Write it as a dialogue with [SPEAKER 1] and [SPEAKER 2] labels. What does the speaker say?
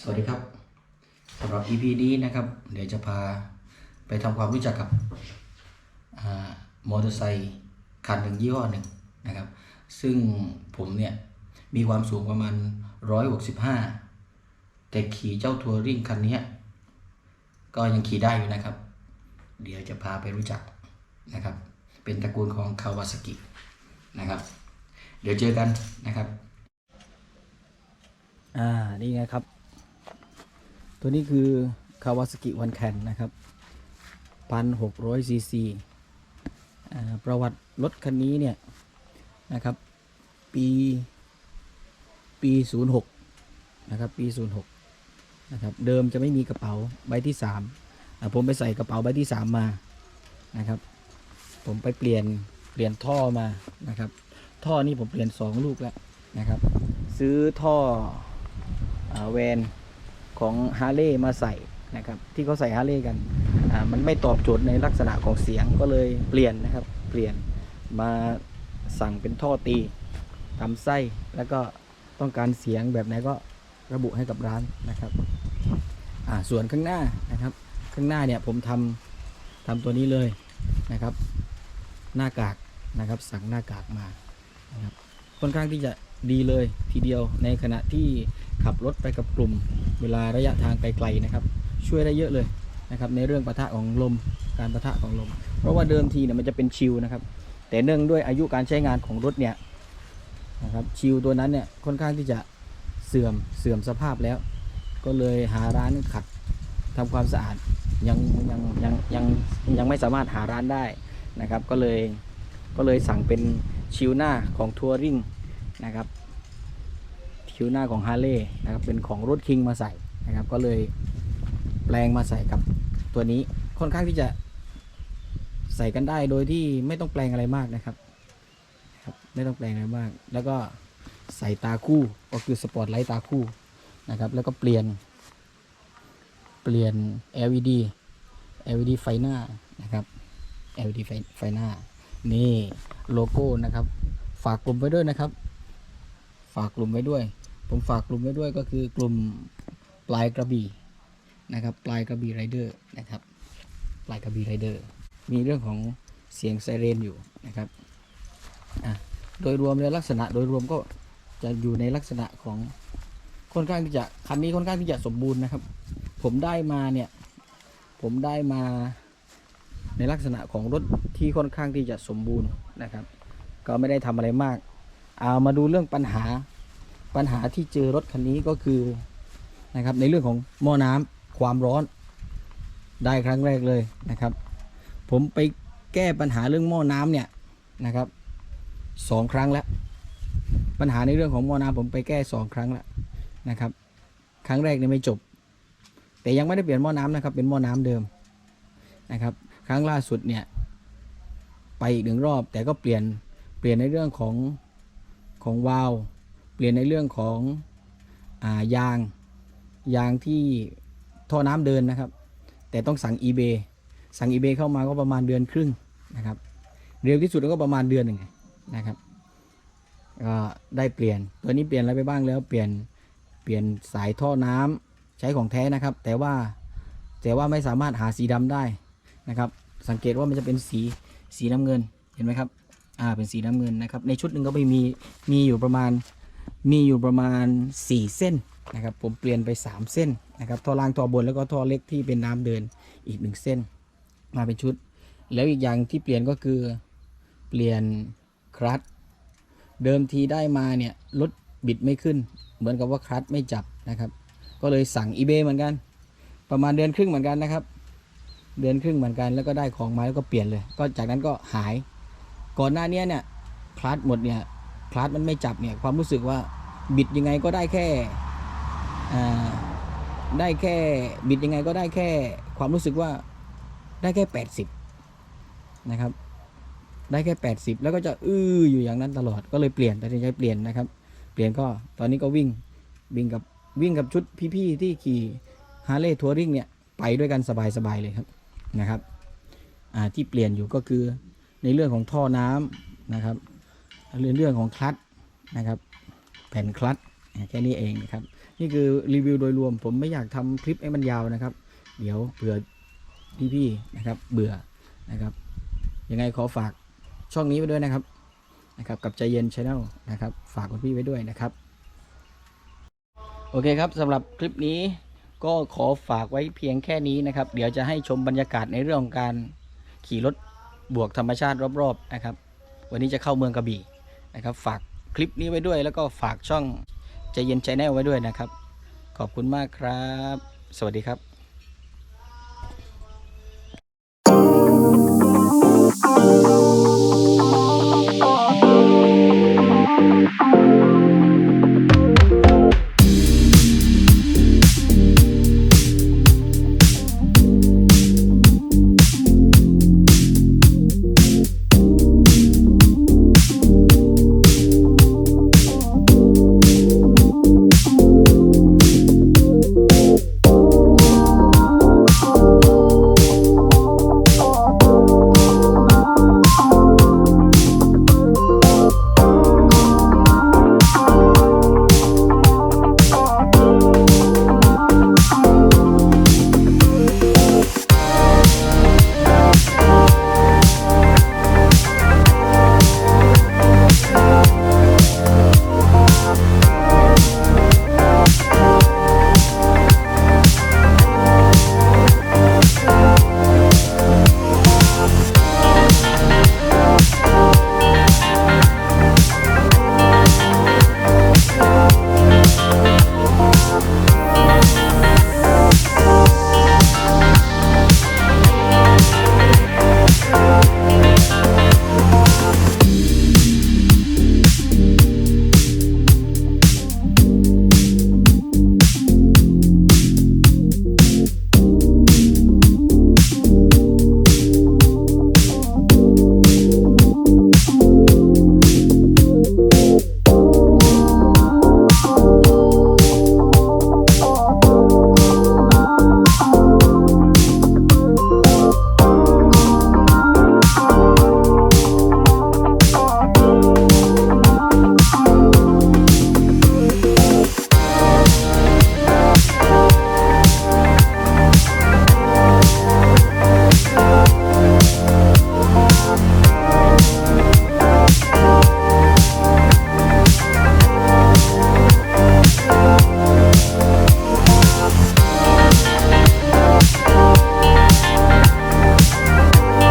[SPEAKER 1] สวัสดีครับสำหรับ EP นี้นะครับ เดี๋ยวจะพาไปทำความรู้จักกับมอเตอร์ไซค์คันหนึ่งยี่ห้อหนึ่งนะครับ ซึ่งผมเนี่ย มีความสูงประมาณ 165 แต่ขี่เจ้าทัวริงคันนี้ก็ยังขี่ได้อยู่นะครับ เดี๋ยวจะพาไปรู้จักนะครับ เป็นตระกูลของคาวาซากินะครับ เดี๋ยวเจอกันนะครับ
[SPEAKER 2] อ่า นี่ไงครับ ตัวนี้คือ Kawasaki One Can นะครับ1,600ซีซีประวัติรถคันนี้เนี่ยนะครับ ปีปี 06 นะครับ ปี 06 นะครับ เดิมจะไม่มีกระเป๋าใบที่ 3 ผมไปใส่กระเป๋าใบที่ 3 มานะครับ ผมไปเปลี่ยนเปลี่ยนท่อมานะครับ ท่อนี้ผมเปลี่ยน 2 ลูกแล้วนะครับ ซื้อท่ออแวน ของฮาร์เลย์มาใส่นะครับที่เขาใส่ฮาร์เลย์กันมันไม่ตอบโจทย์ในลักษณะของเสียงก็เลยเปลี่ยนนะครับเปลี่ยนมาสั่งเป็นท่อตีทำไส้แล้วก็ต้องการเสียงแบบไหนก็ระบุให้กับร้านนะครับส่วนข้างหน้านะครับ ข้างหน้าเนี่ยผมทำทำตัวนี้เลยนะครับ หน้ากากนะครับ สั่งหน้ากากมานะครับค่อนข้างที่จะดีเลยทีเดียวในขณะที่ขับรถไปกับกลุ่ม เวลาระยะทางไกลๆนะครับ ช่วยได้เยอะเลยนะครับในเรื่องปะทะของลมการปะทะของลม เพราะว่าเดิมทีเนี่ยมันจะเป็นชิลนะครับ แต่เนื่องด้วยอายุการใช้งานของรถเนี่ยนะครับชิลตัวนั้นเนี่ยค่อนข้างที่จะเสื่อมเสื่อมสภาพแล้ว ก็เลยหาร้านขัดทำความสะอาดยังยังยังยังยังไม่สามารถหาร้านได้นะครับ ก็เลยก็เลยสั่งเป็นชิลหน้าของทัวริงนะครับ คิวหน้าของฮาร์เลย์นะครับเป็นของรถคิงมาใส่นะครับก็เลยแปลงมาใส่กับตัวนี้ค่อนข้างที่จะใส่กันได้โดยที่ไม่ต้องแปลงอะไรมากนะครับครับไม่ต้องแปลงอะไรมาก แล้วก็ใส่ตาคู่ก็คือสปอตไลท์ตาคู่นะครับแล้วก็เปลี่ยนเปลี่ยน LED LED ไฟหน้านะครับ LED ไฟไฟหน้า นี่โลโก้นะครับ ฝากกลุ่มไว้ด้วยนะครับ ฝากกลุ่มไว้ด้วย ผมฝากกลุ่มไว้ด้วยก็คือกลุ่มปลายกระบี่นะครับ ปลายกระบี่ไรเดอร์นะครับ ปลายกระบี่ไรเดอร์มีเรื่องของเสียงไซเรนอยู่นะครับโดยรวมแล้วลักษณะโดยรวมก็จะอยู่ในลักษณะของค่อนข้างที่จะคันนี้ค่อนข้างที่จะสมบูรณ์นะครับ ผมได้มาเนี่ยผมได้มาในลักษณะของรถที่ค่อนข้างที่จะสมบูรณ์นะครับ ก็ไม่ได้ทำอะไรมาก เอามาดูเรื่องปัญหา ปัญหาที่เจอรถคันนี้ก็คือนะครับในเรื่องของหม้อน้ำความร้อนได้ครั้งแรกเลยนะครับ ผมไปแก้ปัญหาเรื่องหม้อน้ำเนี่ยนะครับสองครั้งแล้ว ปัญหาในเรื่องของหม้อน้ำผมไปแก้สองครั้งแล้วนะครับ ครั้งแรกเนี่ยไม่จบ แต่ยังไม่ได้เปลี่ยนหม้อน้ำนะครับ เป็นหม้อน้ำเดิมนะครับ ครั้งล่าสุดเนี่ยไปอีกหนึ่งรอบ แต่ก็เปลี่ยนเปลี่ยนในเรื่องของของวาล์ว เปลี่ยนในเรื่องของอายางยางที่ท่อน้ำเดินนะครับ แต่ต้องสั่ง eBay สั่ง eBay เข้ามาก็ประมาณเดือนครึ่งนะครับ เร็วที่สุดก็ประมาณเดือนหนึ่งนะครับก็ได้เปลี่ยนตัวนี้เปลี่ยนอะไรไปบ้างแล้วเปลี่ยนเปลี่ยนสายท่อน้ำใช้ของแท้นะครับ แต่ว่าแต่ว่าไม่สามารถหาสีดำได้นะครับ สังเกตว่ามันจะเป็นสีสีน้ำเงินเห็นไหมครับอ่าเป็นสีน้ำเงินนะครับ ในชุดหนึ่งก็ไม่มีมีอยู่ประมาณ มีอยู่ประมาณ 4 เส้นนะครับผมเปลี่ยนไป 3 เส้นนะครับท่อล่างท่อบนแล้วก็ท่อเล็กที่เป็นน้ำเดินอีก 1 เส้น มาเป็นชุด แล้วอีกอย่างที่เปลี่ยนก็คือเปลี่ยนคลัตเดิมทีได้มาเนี่ยรถบิดไม่ขึ้น เหมือนกับว่าคลัตไม่จับนะครับ ก็เลยสั่ง eBay เหมือนกัน ประมาณเดือนครึ่งเหมือนกันนะครับ เดือนครึ่งเหมือนกันแล้วก็ได้ของมาแล้วก็เปลี่ยนเลย ก็จากนั้นก็หาย ก่อนหน้านี้เนี่ยคลาสหมดเนี่ยคลาสมันไม่จับเนี่ยความรู้สึกว่า บิดยังไงก็ได้แค่ได้แค่บิดยังไงก็ได้แค่ความรู้สึกว่าได้แค่ 80 นะครับ ได้แค่ 80 แล้วก็จะอื้ออยู่อย่างนั้นตลอดก็เลยเปลี่ยนแต่ที่ใช้เปลี่ยนนะครับ เปลี่ยนก็ตอนนี้ก็วิ่งวิ่งกับวิ่งกับชุดพี่ๆที่ขี่ฮาร์เลย์ทัวริงเนี่ยไปด้วยกันสบายๆเลยครับนะครับที่เปลี่ยนอยู่ก็คือในเรื่องของท่อน้ำนะครับเรื่องเรื่องของคลัตช์นะครับ แผ่นคลัตแค่นี้เองนะครับ นี่คือรีวิวโดยรวม ผมไม่อยากทำคลิปให้มันยาวนะครับ เดี๋ยวเผื่อพี่ๆนะครับ เบื่อนะครับ ยังไงขอฝากช่องนี้ไว้ด้วยนะครับนะครับ กับใจเย็นชาแนลนะครับ ฝากคุณพี่ไว้ด้วยนะครับ โอเคครับสำหรับคลิปนี้ก็ขอฝากไว้เพียงแค่นี้นะครับ เดี๋ยวจะให้ชมบรรยากาศในเรื่องของการขี่รถบวกธรรมชาติรอบๆนะครับ วันนี้จะเข้าเมืองกระบี่นะครับ ฝาก คลิปนี้ไว้ด้วย แล้วก็ฝากช่องใจเย็นใจแน่ไว้ด้วยนะครับ ขอบคุณมากครับ สวัสดีครับ